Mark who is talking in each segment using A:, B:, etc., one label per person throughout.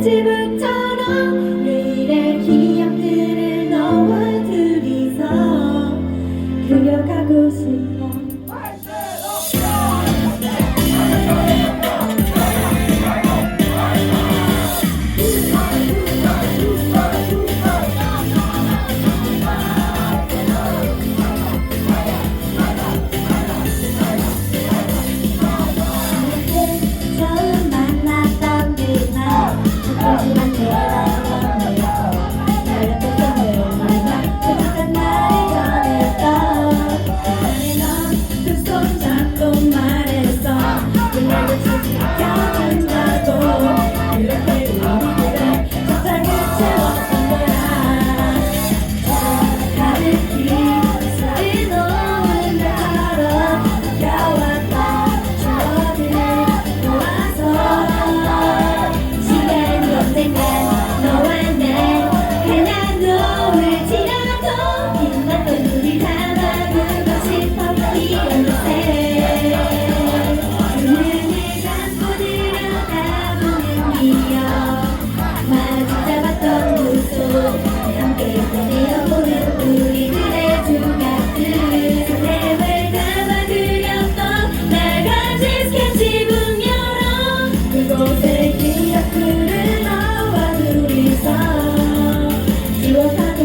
A: 지붕처럼 내일의 기억들을 너와 둘이서 그려가고 싶어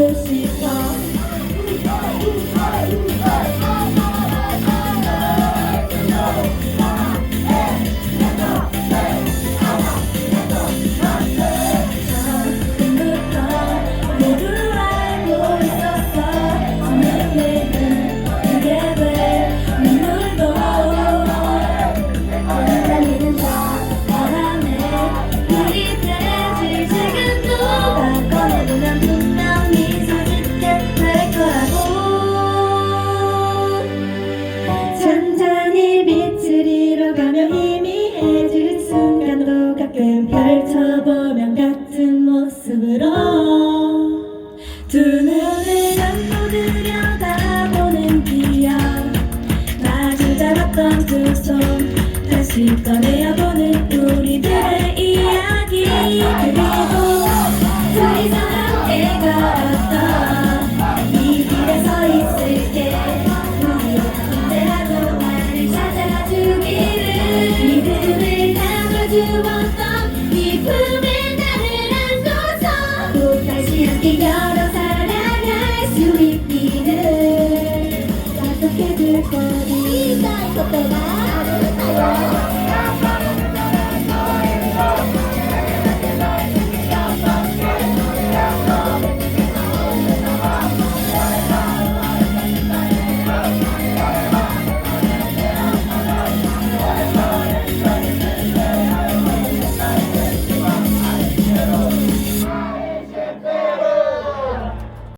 A: 的心啊 작은 별 쳐보면 같은 모습으로 두 눈을 감고 들여다보는 기억. 마주 잡았던 그 손 다시 꺼내어보는 우리들의 이야기. 그리고 더 이상 함께 걸었던 이 길에 서 있을게 우리와 함께하고 나를 찾아주기를. 믿음을 담아주어 ความดีได้ก็ไปได้